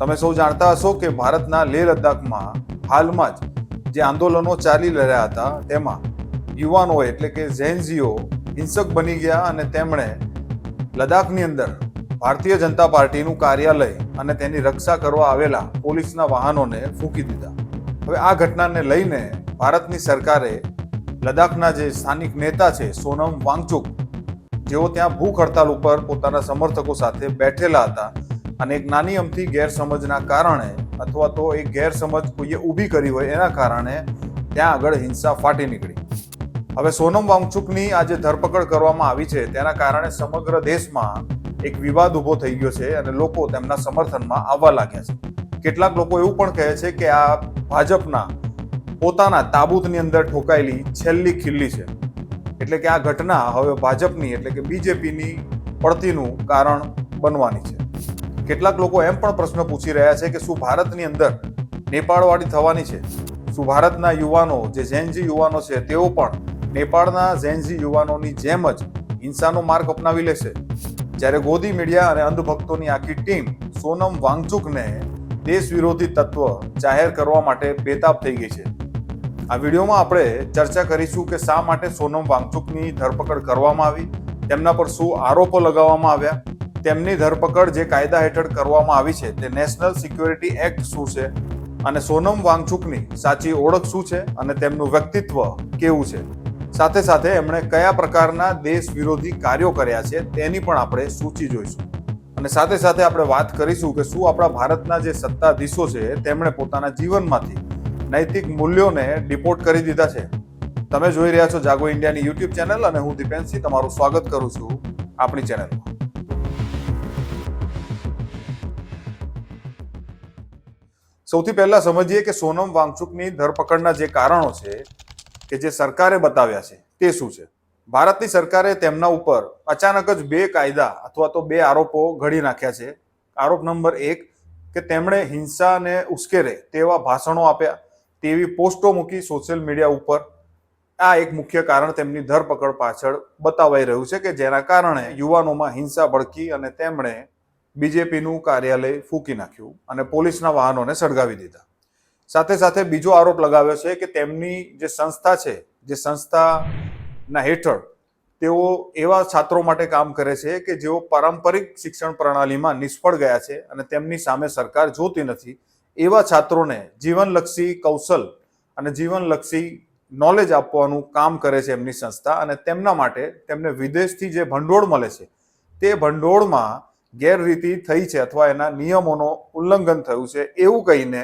તમે સૌ જાણતા હશો કે ભારતના લેહ લદ્દાખમાં હાલમાં જ જે આંદોલનો ચાલી રહ્યા હતા, તેમાં યુવાનો એટલે કે ઝેનઝીઓ હિંસક બની ગયા અને તેમણે લદ્દાખની અંદર ભારતીય જનતા પાર્ટીનું કાર્યાલય અને તેની રક્ષા કરવા આવેલા પોલીસના વાહનોને ફૂંકી દીધા. હવે આ ઘટનાને લઈને ભારતની સરકારે લદ્દાખના જે સ્થાનિક નેતા છે, સોનમ વાંગચુક, જેઓ ત્યાં ભૂખ હડતાલ ઉપર પોતાના સમર્થકો સાથે બેઠેલા હતા અને એક નાની અમથી ગેરસમજના કારણે અથવા તો એક ગેરસમજ કોઈએ ઊભી કરી હોય એના કારણે ત્યાં આગળ હિંસા ફાટી નીકળી. હવે સોનમ વાંગચુકની આ જે ધરપકડ કરવામાં આવી છે તેના કારણે સમગ્ર દેશમાં એક વિવાદ ઊભો થઈ ગયો છે અને લોકો તેમના સમર્થનમાં આવવા લાગ્યા છે. કેટલાક લોકો એવું પણ કહે છે કે આ ભાજપના પોતાના તાબૂતની અંદર ઠોકાયેલી છેલ્લી ખીલ્લી છે. એટલે કે આ ઘટના હવે ભાજપની એટલે કે બીજેપીની પડતીનું કારણ બનવાની છે. કેટલાક લોકો એમ પણ પ્રશ્ન પૂછી રહ્યા છે કે શું ભારતની અંદર નેપાળવાળી થવાની છે? શું ભારતના યુવાનો, જે ઝેનજી યુવાનો છે, તેઓ પણ નેપાળના ઝેનજી યુવાનોની જેમ જ હિંસાનો માર્ગ અપનાવી લેશે? જ્યારે ગોદી મીડિયા અને અંધભક્તોની આખી ટીમ સોનમ વાંગચુકને દેશ વિરોધી તત્વ જાહેર કરવા માટે બેતાબ થઈ ગઈ છે. આ વિડીયોમાં આપણે ચર્ચા કરીશું કે શા માટે સોનમ વાંગચુકની ધરપકડ કરવામાં આવી, તેમના પર શું આરોપો લગાવવામાં આવ્યા તેમની ધરપકડ જે કાયદા હેઠળ કરવામાં આવી છે તે નેશનલ સિક્યોરિટી એક્ટ શું છે? અને સોનમ વાંગચુકની સાચી ઓળખ શું છે? અને તેમનું વ્યક્તિત્વ કેવું છે? સાથે સાથે એમણે કયા પ્રકારના દેશ વિરોધી કાર્યો કર્યા છે તેની પણ આપણે સૂચિ જોઈશું. અને સાથે સાથે આપણે વાત કરીશું કે શું આપણા ભારતના જે સત્તાધીશો છે તેમણે પોતાના જીવનમાંથી નૈતિક મૂલ્યોને ડિપોર્ટ કરી દીધા છે. તમે જોઈ રહ્યા છો જાગો ઇન્ડિયાની યુટ્યુબ ચેનલ અને હું દીપેનસિંહ તમારું સ્વાગત કરું છું આપણી ચેનલમાં. સૌથી પહેલા સમજીએ કે સોનમ વાંગચુકની ધરપકડના જે કારણો છે કે જે સરકારે બતાવ્યા છે, તે શું છે? ભારતની સરકારે તેમના ઉપર અચાનક જ બે કાયદા અથવા તો બે આરોપો ઘડી નાખ્યા છે. આરોપ નંબર એક કે તેમણે હિંસાને ઉશ્કેરે તેવા ભાષણો આપ્યા, તેવી પોસ્ટો મૂકી સોશિયલ મીડિયા ઉપર. આ એક મુખ્ય કારણ તેમની ધરપકડ પાછળ બતાવાઈ રહ્યું છે કે જેના કારણે યુવાનોમાં હિંસા ભડકી અને તેમણે બીજેપીનું કાર્યાલય ફૂંકી નાખ્યું અને પોલીસના વાહનોને સળગાવી દીધા. સાથે સાથે બીજો આરોપ લગાવ્યો છે કે તેમની જે સંસ્થા છે, જે સંસ્થાના હેઠળ તેઓ એવા છાત્રો માટે કામ કરે છે કે જેઓ પારંપરિક શિક્ષણ પ્રણાલીમાં નિષ્ફળ ગયા છે અને તેમની સામે સરકાર જોતી નથી, એવા છાત્રોને જીવનલક્ષી કૌશલ અને જીવનલક્ષી નોલેજ આપવાનું કામ કરે છે એમની સંસ્થા અને તેમના માટે તેમને વિદેશથી જે ભંડોળ મળે છે, તે ભંડોળમાં ગેરરીતિ થઈ છે અથવા એના નિયમોનો ઉલ્લંઘન થયું છે એવું કહીને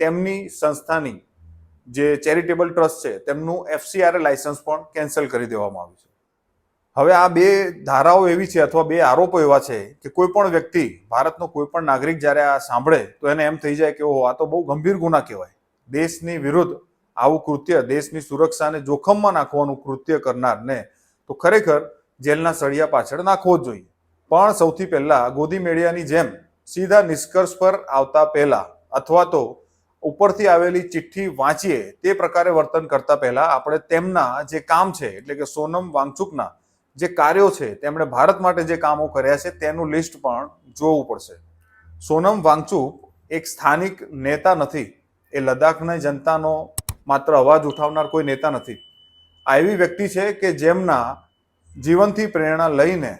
તેમની સંસ્થાની જે ચેરિટેબલ ટ્રસ્ટ છે તેમનું એફસીઆરએ લાયસન્સ પણ કેન્સલ કરી દેવામાં આવ્યું છે. હવે આ બે ધારાઓ એવી છે અથવા બે આરોપો એવા છે કે કોઈ પણ વ્યક્તિ, ભારતનો કોઈ પણ નાગરિક જ્યારે આ સાંભળે તો એને એમ થઈ જાય કે ઓહો, આ તો બહુ ગંભીર ગુના કહેવાય. દેશની વિરુદ્ધ આવું કૃત્ય, દેશની સુરક્ષાને જોખમમાં નાખવાનું કૃત્ય કરનારને તો ખરેખર જેલના સળિયા પાછળ નાખવો જ જોઈએ. પણ સૌથી પહેલાં ગોદી મેળિયાની જેમ સીધા નિષ્કર્ષ પર આવતા પહેલાં અથવા તો ઉપરથી આવેલી ચિઠ્ઠી વાંચીએ તે પ્રકારે વર્તન કરતા પહેલા આપણે તેમના જે કામ છે, એટલે કે સોનમ વાંગચુકના જે કાર્યો છે, તેમણે ભારત માટે જે કામો કર્યા છે, તેનું લિસ્ટ પણ જોવું પડશે. સોનમ વાંગચુક એક સ્થાનિક નેતા નથી. એ લદ્દાખની જનતાનો માત્ર અવાજ ઉઠાવનાર કોઈ નેતા નથી. આ એવી વ્યક્તિ છે કે જેમના જીવનથી પ્રેરણા લઈને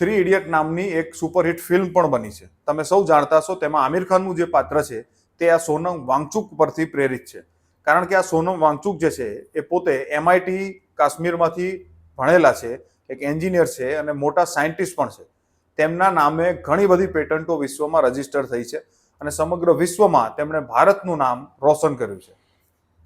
થ્રી ઇડિયટ નામની એક સુપરહિટ ફિલ્મ પણ બની છે. તમે સૌ જાણતા છો તેમાં આમિર ખાનનું જે પાત્ર છે, તે આ સોનમ વાંગચુક પરથી પ્રેરિત છે. કારણ કે આ સોનમ વાંગચુક જે છે, એ પોતે એમઆઈટી કાશ્મીરમાંથી ભણેલા છે, એક એન્જિનિયર છે અને મોટા સાયન્ટિસ્ટ પણ છે. તેમના નામે ઘણી બધી પેટન્ટો વિશ્વમાં રજિસ્ટર થઈ છે અને સમગ્ર વિશ્વમાં તેમણે ભારતનું નામ રોશન કર્યું છે.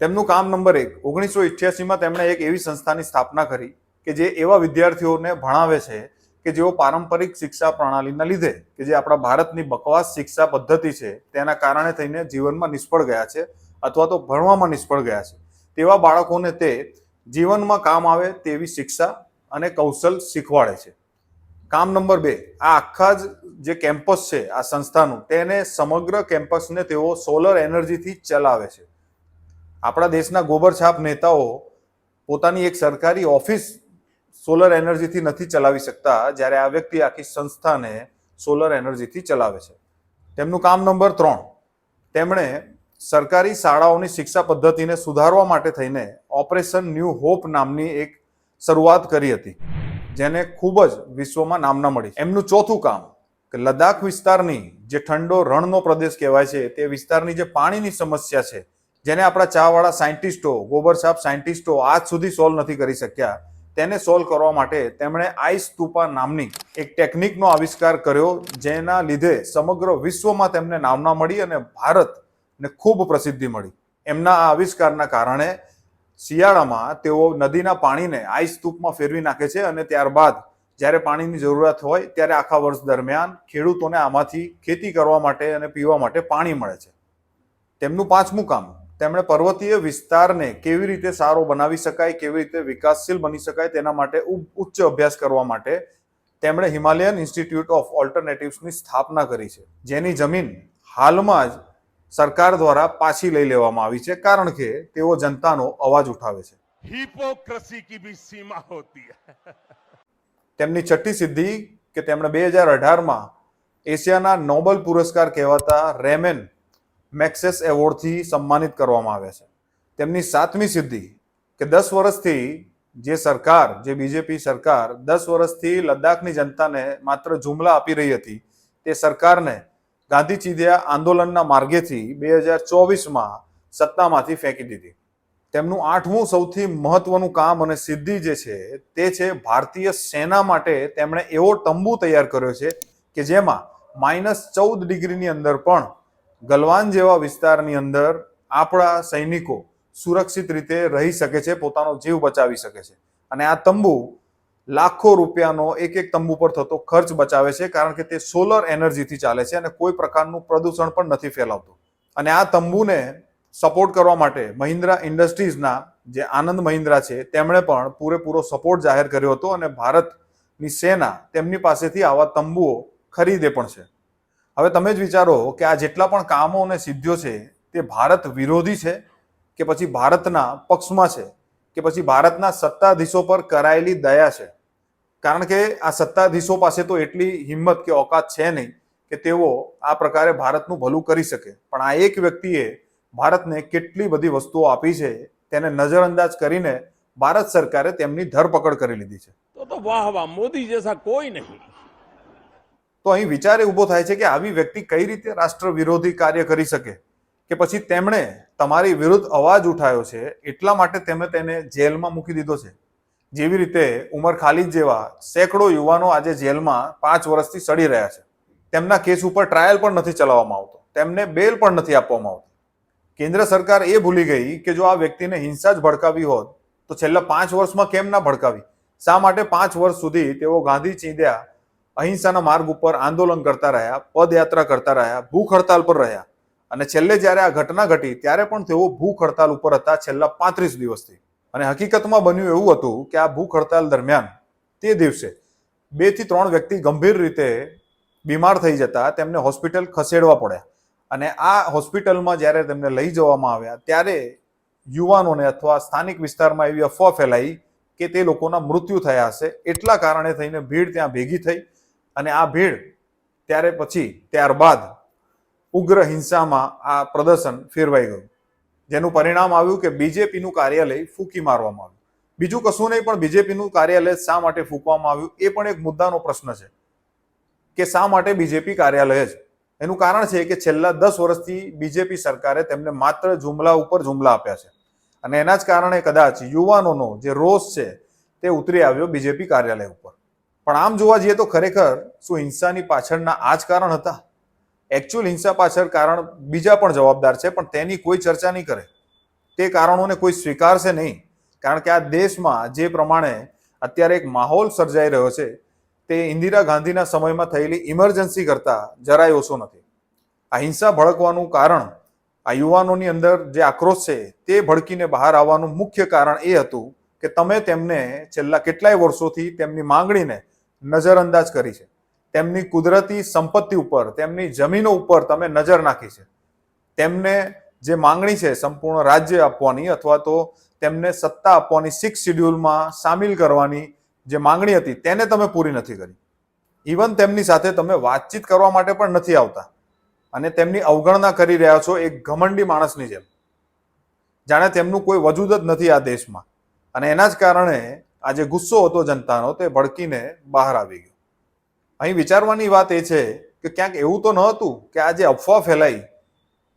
તેમનું કામ નંબર એક, ઓગણીસો ઇઠ્યાસીમાં તેમણે એક એવી સંસ્થાની સ્થાપના કરી કે જે એવા વિદ્યાર્થીઓને ભણાવે છે કે જેઓ પારંપરિક શિક્ષા પ્રણાલીના લીધે કે જે આપણા ભારતની બકવાસ શિક્ષા પદ્ધતિ છે, તેના કારણે થઈને જીવનમાં નિષ્ફળ ગયા છે અથવા તો ભણવામાં નિષ્ફળ ગયા છે. તેવા બાળકોને તે જીવનમાં કામ આવે તેવી શિક્ષા અને કૌશલ શીખવાડે છે. કામ નંબર બે, આ આખા જ જે કેમ્પસ છે, આ સંસ્થાનું, તેને સમગ્ર કેમ્પસને તેઓ સોલર એનર્જીથી ચલાવે છે. આપણા દેશના ગોબરછાપ નેતાઓ પોતાની એક સરકારી ઓફિસ સોલર એનર્જીથી નથી ચલાવી શકતા જ્યારે આ વ્યક્તિ આખી સંસ્થાને સોલર એનર્જીથી ચલાવે છે. તેમનું કામ નંબર ત્રણ, તેમણે સરકારી શાળાઓની શિક્ષા પદ્ધતિને સુધારવા માટે થઈને ઓપરેશન ન્યૂ હોપ નામની એક શરૂઆત કરી હતી, જેને ખૂબ જ વિશ્વમાં નામના મળી. એમનું ચોથું કામ, કે લદ્દાખ વિસ્તારની જે ઠંડો રણનો પ્રદેશ કહેવાય છે, તે વિસ્તારની જે પાણીની સમસ્યા છે, જેને આપણા ચાવાળા સાયન્ટિસ્ટો, ગોબર સાહેબ સાયન્ટિસ્ટો આજ સુધી સોલ્વ નથી કરી શક્યા તેને સોલ્વ કરવા માટે તેમણે આઈસ સ્તુપા નામની એક ટેકનિકનો આવિષ્કાર કર્યો, જેના લીધે સમગ્ર વિશ્વમાં તેમને નામના મળી અને ભારતને ખૂબ પ્રસિદ્ધિ મળી. એમના આ આવિષ્કારના કારણે શિયાળામાં તેઓ નદીના પાણીને આઈસ સ્તૂપમાં ફેરવી નાખે છે અને ત્યારબાદ જ્યારે પાણીની જરૂરિયાત હોય ત્યારે આખા વર્ષ દરમિયાન ખેડૂતોને આમાંથી ખેતી કરવા માટે અને પીવા માટે પાણી મળે છે. તેમનું પાંચમું કામ તેમણે પર્વતીય વિસ્તારને કેવી રીતે સારો બનાવી શકાય કેવી રીતે વિકાસશીલ બની શકાય તેના માટે ઉચ્ચ અભ્યાસ કરવા માટે તેમણે હિમાલયન ઇન્સ્ટિટ્યૂટ ઓફ ઓલ્ટરનેટિવ્સની સ્થાપના કરી છે. જેની જમીન હાલમાં જ સરકાર દ્વારા પાછી લઈ લેવામાં આવી છે કારણ કે તેઓ જનતાનો અવાજ ઉઠાવે છે. હિપોક્રસી કી ભી સીમા હોતી તેમની છઠ્ઠી સિદ્ધિ કે તેમણે બે હજાર અઢારમાં એશિયાના નોબલ પુરસ્કાર કહેવાતા રેમેન મેક્સેસ એવોર્ડથી સન્માનિત કરવામાં આવ્યા છે. તેમની સાતમી સિદ્ધિ કે દસ વર્ષથી જે સરકાર, જે બીજેપી સરકાર દસ વર્ષથી લદ્દાખની જનતાને માત્ર જુમલા આપી રહી હતી, તે સરકારને ગાંધી ચીધિયા આંદોલનના માર્ગેથી બે હજાર ચોવીસમાં સત્તામાંથી ફેંકી દીધી. તેમનું આઠમું સૌથી મહત્વનું કામ અને સિદ્ધિ જે છે, તે છે ભારતીય સેના માટે તેમણે એવો તંબુ તૈયાર કર્યો છે કે જેમાં માઇનસ ચૌદ ડિગ્રીની અંદર પણ ગલવાન જેવા વિસ્તારની અંદર આપણા સૈનિકો સુરક્ષિત રીતે રહી શકે છે, પોતાનો જીવ બચાવી શકે છે. અને આ તંબુ લાખો રૂપિયાનો એક એક તંબુ પર થતો ખર્ચ બચાવે છે, કારણ કે તે સોલર એનર્જીથી ચાલે છે અને કોઈ પ્રકારનું પ્રદૂષણ પણ નથી ફેલાવતું. અને આ તંબુને સપોર્ટ કરવા માટે મહિન્દ્રા ઇન્ડસ્ટ્રીઝના જે આનંદ મહિન્દ્રા છે, તેમણે પણ પૂરેપૂરો સપોર્ટ જાહેર કર્યો હતો અને ભારતની સેના તેમની પાસેથી આવા તંબુઓ ખરીદે પણ છે. હવે તમે જ વિચારો કે આ જેટલા પણ કામો અને સિદ્ધિઓ છે, તે ભારત વિરોધી છે કે પછી ભારતના પક્ષમાં છે કે પછી ભારતના સત્તાધીશો પર કરાયેલી દયા છે? કારણ કે આ સત્તાધીશો પાસે તો એટલી હિંમત કે ઓકાત છે નહીં કે તેઓ આ પ્રકારે ભારતનું ભલું કરી શકે. પણ આ એક વ્યક્તિએ ભારતને કેટલી બધી વસ્તુઓ આપી છે, તેને નજરઅંદાજ કરીને ભારત સરકારે તેમની ધરપકડ કરી લીધી છે. તો તો વાહ વાહ, મોદી જેસા કોઈ નહીં. તો અહીં વિચાર એ ઊભો થાય છે કે આવી વ્યક્તિ કઈ રીતે રાષ્ટ્ર વિરોધી કાર્ય કરી શકે? કે પછી તેમણે તમારી વિરુદ્ધ અવાજ ઉઠાવ્યો છે, એટલા માટે તેમણે તેને જેલમાં મૂકી દીધો છે. જેવી રીતે ઉમર ખાલિદ જેવા સેંકડો યુવાનો આજે જેલમાં પાંચ વર્ષથી સડી રહ્યા છે. તેમના કેસ ઉપર ટ્રાયલ પણ નથી ચલાવવામાં આવતો. તેમને બેલ પણ નથી આપવામાં આવતી. કેન્દ્ર સરકાર એ ભૂલી ગઈ કે જો આ વ્યક્તિને હિંસા જ ભડકાવી હોત, તો છેલ્લા પાંચ વર્ષમાં કેમ ના ભડકાવી? શા માટે પાંચ વર્ષ સુધી તેઓ ગાંધી ચીંધ્યા અહિંસાના માર્ગ ઉપર આંદોલન કરતા રહ્યા, પદયાત્રા કરતા રહ્યા, ભૂખ હડતાલ પર રહ્યા. અને છેલ્લે જ્યારે આ ઘટના ઘટી, ત્યારે પણ તેઓ ભૂખ હડતાલ ઉપર હતા છેલ્લા પાંત્રીસ દિવસથી. અને હકીકતમાં બન્યું એવું હતું કે આ ભૂખ હડતાલ દરમિયાન તે દિવસે બેથી ત્રણ વ્યક્તિ ગંભીર રીતે બીમાર થઈ જતા તેમને હોસ્પિટલ ખસેડવા પડ્યા. અને આ હોસ્પિટલમાં જ્યારે તેમને લઈ જવામાં આવ્યા, ત્યારે યુવાનોને અથવા સ્થાનિક વિસ્તારમાં એવી અફવા ફેલાઈ કે તે લોકોના મૃત્યુ થયા હશે. એટલા કારણે થઈને ભીડ ત્યાં ભેગી થઈ અને આ ભીડ ત્યારે પછી, ત્યારબાદ ઉગ્ર હિંસામાં આ પ્રદર્શન ફેરવાઈ ગયું. જેનું પરિણામ આવ્યું કે બીજેપીનું કાર્યાલય ફૂંકી મારવામાં આવ્યું. બીજું કશું નહીં, પણ બીજેપીનું કાર્યાલય શા માટે ફૂંકવામાં આવ્યું એ પણ એક મુદ્દાનો પ્રશ્ન છે કે શા માટે બીજેપી કાર્યાલય જ? એનું કારણ છે કે છેલ્લા દસ વર્ષથી બીજેપી સરકારે તેમને માત્ર જુમલા ઉપર જુમલા આપ્યા છે. અને એના જ કારણે કદાચ યુવાનોનો જે રોષ છે તે ઉતરી આવ્યો બીજેપી કાર્યાલય ઉપર. પણ આમ જોવા જઈએ તો ખરેખર શું હિંસાની પાછળના આ જ કારણ હતા? એકચ્યુઅલ હિંસા પાછળ કારણ બીજા પણ જવાબદાર છે, પણ તેની કોઈ ચર્ચા નહીં કરે. તે કારણોને કોઈ સ્વીકારશે નહીં. કારણ કે આ દેશમાં જે પ્રમાણે અત્યારે એક માહોલ સર્જાઈ રહ્યો છે, તે ઇન્દિરા ગાંધીના સમયમાં થયેલી ઇમરજન્સી કરતાં જરાય ઓછો નથી. આ હિંસા ભડકવાનું કારણ આ યુવાનોની અંદર જે આક્રોશ છે, તે ભડકીને બહાર આવવાનું મુખ્ય કારણ એ હતું કે તમે તેમને છેલ્લા કેટલાય વર્ષોથી તેમની માંગણીને નજરઅંદાજ કરી છે. તેમની કુદરતી સંપત્તિ ઉપર, તેમની જમીનો ઉપર તમે નજર નાખી છે. તેમને જે માંગણી છે સંપૂર્ણ રાજ્ય આપવાની અથવા તો તેમને સત્તા આપવાની સિક્સ શિડ્યુલમાં સામેલ કરવાની જે માંગણી હતી તેને તમે પૂરી નથી કરી. ઇવન તેમની સાથે તમે વાતચીત કરવા માટે પણ નથી આવતા. અને તેમની અવગણના કરી રહ્યા છો એક ઘમંડી માણસની જેમ. જાણે તેમનું કોઈ વજૂદ જ નથી આ દેશમાં. અને એના જ કારણે આ જે ગુસ્સો હતો જનતાનો તે ભડકીને બહાર આવી ગયો. અહીં વિચારવાની વાત એ છે કે ક્યાંક એવું તો ન હતું કે આ જે અફવા ફેલાઈ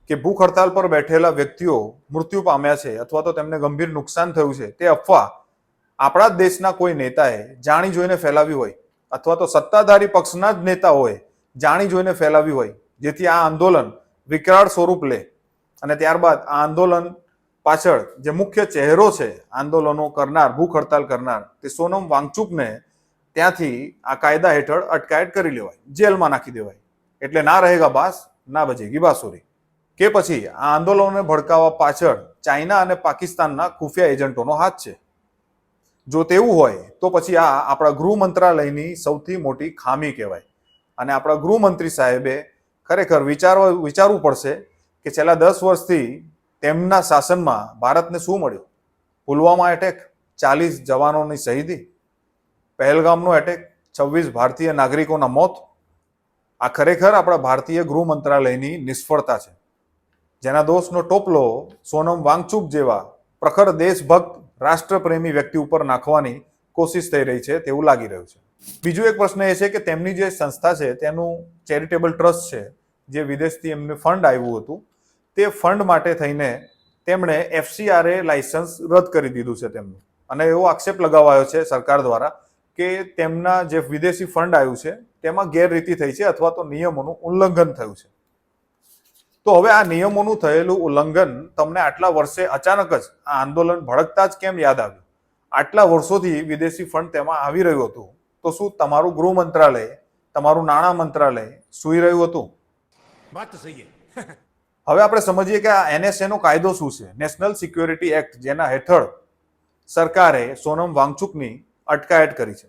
કે ભૂખ હડતાલ પર બેઠેલા વ્યક્તિઓ મૃત્યુ પામ્યા છે અથવા તો તેમને ગંભીર નુકસાન થયું છે, તે અફવા આપણા જ દેશના કોઈ નેતાએ જાણી જોઈને ફેલાવી હોય અથવા તો સત્તાધારી પક્ષના જ નેતાઓએ જાણી જોઈને ફેલાવી હોય, જેથી આ આંદોલન વિકરાળ સ્વરૂપ લે. અને ત્યારબાદ આ આંદોલન પાછળ જે મુખ્ય ચહેરો છે આંદોલનો કરનાર, ભૂખ હડતાલ કરનાર, તે સોનમ વાંગચુકને ત્યાંથી આ કાયદા હેઠળ અટકાયત કરી લેવાય. જેલમાં નાખી દેવાય. એટલે ના રહેગા બાસ, ના બજેગી. બાસુરી. કે પછી આ આંદોલનને ભડકાવવા પાછળ ચાઇના અને પાકિસ્તાનના ખુફિયા એજન્ટોનો હાથ છે. જો તેવું હોય, તો પછી આ આપણા ગૃહ મંત્રાલયની સૌથી મોટી ખામી કહેવાય. અને આપણા ગૃહમંત્રી સાહેબે ખરેખર વિચારવા, વિચારવું પડશે કે છેલ્લા દસ વર્ષથી તેમના શાસનમાં ભારતને શું મળ્યું? પુલવામા એટેક ચાલીસ જવાનોની શહીદી, પહેલગામનો એટેક છવ્વીસ ભારતીય નાગરિકોના મોત. આ ખરેખર આપણા ભારતીય ગૃહ મંત્રાલયની નિષ્ફળતા છે. જેના દોષનો ટોપલો સોનમ વાંગચુક જેવા પ્રખર દેશભક્ત, રાષ્ટ્રપ્રેમી વ્યક્તિ ઉપર નાખવાની કોશિશ થઈ રહી છે તેવું લાગી રહ્યું છે. બીજું એક પ્રશ્ન એ છે કે તેમની જે સંસ્થા છે તેનું ચેરિટેબલ ટ્રસ્ટ છે, જે વિદેશથી એમને ફંડ આવ્યું હતું તે ફંડ માટે થઈને તેમણે એફસીઆરએ લાયસન્સ રદ કરી દીધું છે તેમનું. અને એવો આક્ષેપ લગાવાયો છે સરકાર દ્વારા કે તેમના જે વિદેશી ફંડ આવ્યું છે, તેમાં ગેરરીતિ થઈ છે અથવા તો નિયમોનું ઉલ્લંઘન થયું છે. તો હવે આ નિયમોનું થયેલું ઉલ્લંઘન તમને આટલા વર્ષે અચાનક જ આ આંદોલન ભડકતા જ કેમ યાદ આવ્યું? આટલા વર્ષોથી વિદેશી ફંડ તેમાં આવી રહ્યું હતું. તો શું તમારું ગૃહ મંત્રાલય, તમારું નાણાં મંત્રાલય સૂઈ રહ્યું હતું? વાત સહી હવે આપણે સમજીએ કે આ એનએસએ નો કાયદો શું છે? નેશનલ સિક્યોરિટી એક્ટ જેના હેઠળ સરકારે સોનમ વાંગચુકની અટકાયત કરી છે.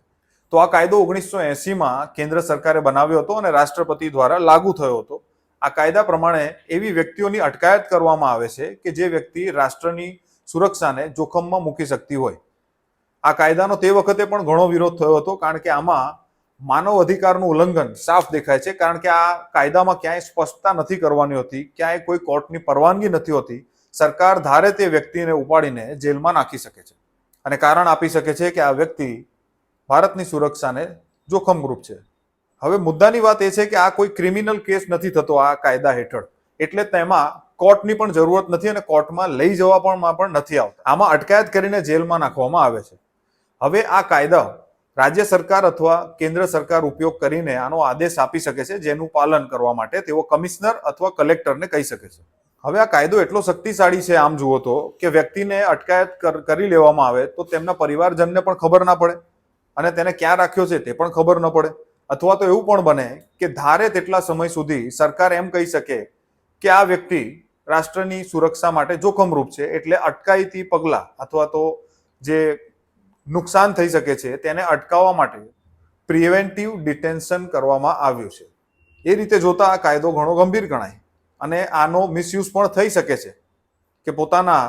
તો આ કાયદો ઓગણીસો એસીમાં કેન્દ્ર સરકારે બનાવ્યો હતો અને રાષ્ટ્રપતિ દ્વારા લાગુ થયો હતો. આ કાયદા પ્રમાણે એવી વ્યક્તિઓની અટકાયત કરવામાં આવે છે કે જે વ્યક્તિ રાષ્ટ્રની સુરક્ષાને જોખમમાં મૂકી શકતી હોય. આ કાયદાનો તે વખતે પણ ઘણો વિરોધ થયો હતો, કારણ કે આમાં માનવ અધિકારનું ઉલ્લંઘન સાફ દેખાય છે, કારણ કે આ કાયદામાં ક્યાંય સ્પષ્ટતા નથી કરવાની હોતી, ક્યાંય કોઈ કોર્ટની પરવાનગી નથી હોતી, સરકાર ધારે તે વ્યક્તિને ઉપાડીને જેલમાં નાખી શકે છે. અને કારણ આપી શકે છે કે આ વ્યક્તિ ભારતની સુરક્ષાને જોખમરૂપ છે. હવે મુદ્દાની વાત એ છે કે આ કોઈ ક્રિમિનલ કેસ નથી થતો આ કાયદા હેઠળ. એટલે તેમાં કોર્ટની પણ જરૂરત નથી અને કોર્ટમાં લઈ જવા પણ નથી આવતા. આમાં અટકાયત કરીને જેલમાં નાખવામાં આવે છે. હવે આ કાયદા રાજ્ય સરકાર અથવા કેન્દ્ર સરકાર ઉપયોગ કરીને આનો આદેશ આપી શકે છે, જેનું પાલન કરવા માટે તેઓ કમિશનર અથવા કલેક્ટરને કહી શકે છે. હવે આ કાયદો એટલો શક્તિશાળી છે, આમ જુઓ તો, કે વ્યક્તિને અટકાયત કર- લેવામાં આવે તો તેમના પરિવારજનને પણ ખબર ના પડે અને તેને ક્યાં રાખ્યો છે તે પણ ખબર ન પડે. અથવા તો એવું પણ બને કે ધારે તેટલા સમય સુધી સરકાર એમ કહી શકે કે આ વ્યક્તિ રાષ્ટ્રની સુરક્ષા માટે જોખમરૂપ છે, એટલે અટકાયતી પગલાં અથવા તો જે નુકસાન થઈ શકે છે, તેને અટકાવવા માટે પ્રિવેન્ટિવ ડિટેન્શન કરવામાં આવ્યું છે. એ રીતે જોતા આ કાયદો ઘણો ગંભીર ગણાય અને આનો મિસયુઝ પણ થઈ શકે છે કે પોતાના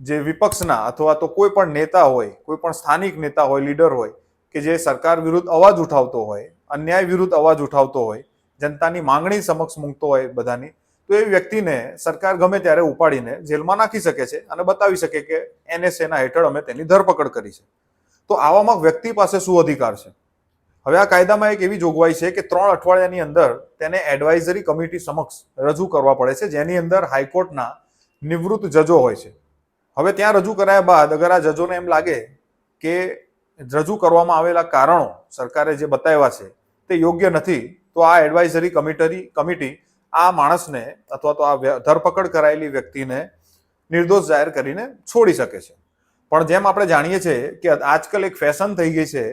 જે વિપક્ષના અથવા તો કોઈ પણ નેતા હોય, કોઈ પણ સ્થાનિક નેતા હોય, લીડર હોય, કે જે સરકાર વિરુદ્ધ અવાજ ઉઠાવતો હોય, અન્યાય વિરુદ્ધ અવાજ ઉઠાવતો હોય, જનતાની માંગણી સમક્ષ મૂકતો હોય બધાની તો એ વ્યક્તિને સરકાર ગમે ત્યારે ઉપાડીને જેલમાં નાખી શકે છે અને બતાવી શકે કે એનએસએના હેઠળ અમે તેની ધરપકડ કરી છે. તો આવામાં વ્યક્તિ પાસે શું અધિકાર છે? હવે આ કાયદામાં એક એવી જોગવાઈ છે કે ત્રણ અઠવાડિયાની અંદર તેને એડવાઇઝરી કમિટી સમક્ષ રજૂ કરવા પડે છે, જેની અંદર હાઈકોર્ટના નિવૃત્ત જજો હોય છે. હવે ત્યાં રજૂ કરાયા બાદ અગર આ જજોને એમ લાગે કે રજૂ કરવામાં આવેલા કારણો સરકારે જે બતાવ્યા છે તે યોગ્ય નથી, તો આ એડવાઇઝરી કમિટરી કમિટી આ માણસને અથવા તો આ ધરપકડ કરાયેલી વ્યક્તિને નિર્દોષ જાહેર કરીને છોડી શકે છે. પણ જેમ આપણે જાણીએ છીએ કે આજકાલ એક ફેશન થઈ ગઈ છે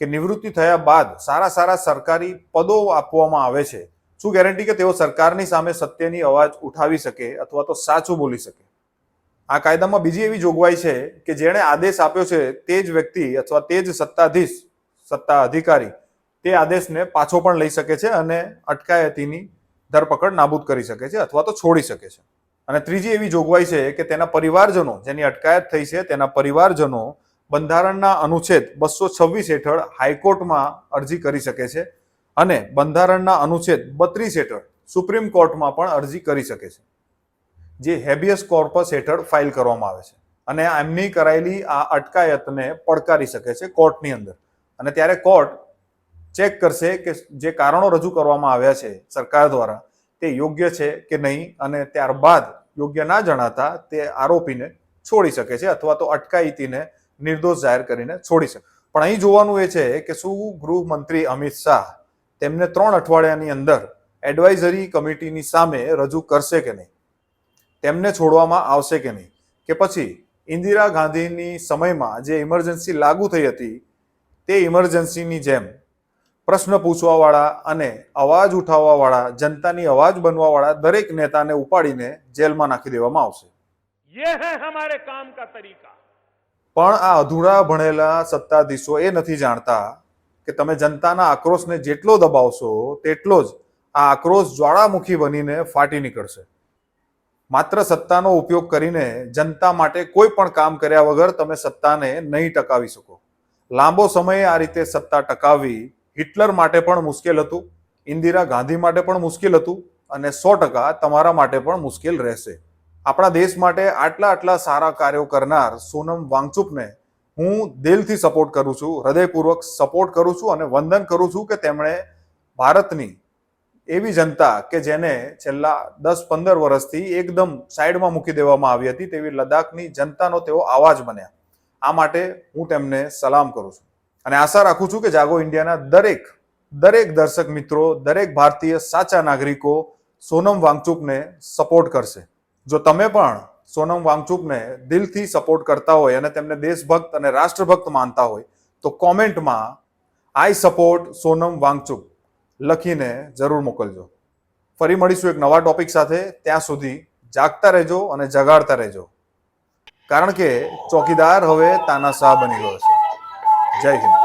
કે નિવૃત્તિ થયા બાદ સારા સારા સરકારી પદો આપવામાં આવે છે. શું ગેરંટી કે તેઓ સરકારની સામે સત્યની અવાજ ઉઠાવી શકે અથવા તો સાચું બોલી શકે? આ કાયદામાં બીજી એવી જોગવાઈ છે કે જેણે આદેશ આપ્યો છે તે જ વ્યક્તિ અથવા તે જ સત્તાધીશ, સત્તા અધિકારી તે આદેશને પાછો પણ લઈ શકે છે અને અટકાયતીની ધરપકડ નાબૂદ કરી શકે છે અથવા તો છોડી શકે છે. અને ત્રીજી એવી જોગવાઈ છે કે તેના પરિવારજનો, જેની અટકાયત થઈ છે, તેના પરિવારજનો બંધારણના અનુચ્છેદ બસો છવ્વીસ હેઠળ હાઈકોર્ટમાં અરજી કરી શકે છે અને બંધારણના અનુચ્છેદ બત્રીસ હેઠળ સુપ્રીમ કોર્ટમાં પણ અરજી કરી શકે છે. જે હેબિયસ કોર્પસ હેઠળ ફાઇલ કરવામાં આવે છે અને એમની કરાયેલી આ અટકાયતને પડકારી શકે છે કોર્ટની અંદર. અને ત્યારે કોર્ટ ચેક કરશે કે જે કારણો રજૂ કરવામાં આવ્યા છે સરકાર દ્વારા, તે યોગ્ય છે કે નહીં અને ત્યારબાદ યોગ્ય ના જણાતા તે આરોપીને છોડી શકે છે અથવા તો અટકાયતીને નિર્દોષ જાહેર કરીને છોડી શકે. પણ અહીં જોવાનું એ છે કે શું ગૃહમંત્રી અમિત શાહ તેમને ત્રણ અઠવાડિયાની અંદર એડવાઇઝરી કમિટીની સામે રજૂ કરશે કે નહીં? તેમને છોડવામાં આવશે કે નહીં? કે પછી ઇન્દિરા ગાંધીની સમયમાં જે ઇમરજન્સી લાગુ થઈ હતી, તે ઇમરજન્સીની જેમ પ્રશ્ન પૂછવાવાળા અને અવાજ ઉઠાવવાવાળા જનતાની અવાજ બનવાવાળા દરેક નેતાને ઉપાડીને જેલમાં નાખી દેવામાં આવશે. પણ આ અધૂરા ભણેલા સત્તાધીશો એ નથી જાણતા કે તમે જનતાના આક્રોશને જેટલો દબાવશો તેટલો જ આ આક્રોશ જ્વાળામુખી બનીને ફાટી નીકળશે. માત્ર સત્તાનો ઉપયોગ કરીને જનતા માટે કોઈ પણ કામ કર્યા વગર તમે સત્તાને નહીં ટકાવી શકો. લાંબો સમય આ રીતે સત્તા ટકાવવી હિટલર માટે પણ મુશ્કેલ હતું, ઇન્દિરા ગાંધી માટે પણ મુશ્કેલ હતું અને સો ટકા તમારા માટે પણ મુશ્કેલ રહેશે. આપણા દેશ માટે આટલા આટલા સારા કાર્યો કરનાર સોનમ વાંગચુકને હું દિલથી સપોર્ટ કરું છું, હૃદયપૂર્વક સપોર્ટ કરું છું અને વંદન કરું છું કે તેમણે ભારતની એવી જનતા કે જેને છેલ્લા દસ પંદર વર્ષથી એકદમ સાઈડમાં મૂકી દેવામાં આવી હતી તેવી લદ્દાખની જનતાનો તેઓ આવાજ બન્યા. આ માટે હું તેમને સલામ કરું છું. અને આશા રાખું છું કે જાગો ઇન્ડિયાના દરેક દરેક દર્શક મિત્રો, દરેક ભારતીય સાચા નાગરિકો સોનમ વાંગચુકને સપોર્ટ કરશે. જો તમે પણ સોનમ વાંગચુકને દિલથી સપોર્ટ કરતા હોય અને તેમને દેશભક્ત અને રાષ્ટ્રભક્ત માનતા હોય, તો કોમેન્ટમાં આઈ સપોર્ટ સોનમ વાંગચુક લખીને જરૂર મોકલજો. ફરી મળીશું એક નવા ટોપિક સાથે. ત્યાં સુધી જાગતા રહેજો અને જગાડતા રહેજો. કારણ કે ચોકીદાર હવે તાનાશાહ બની ગયો છે. જય હિન્દ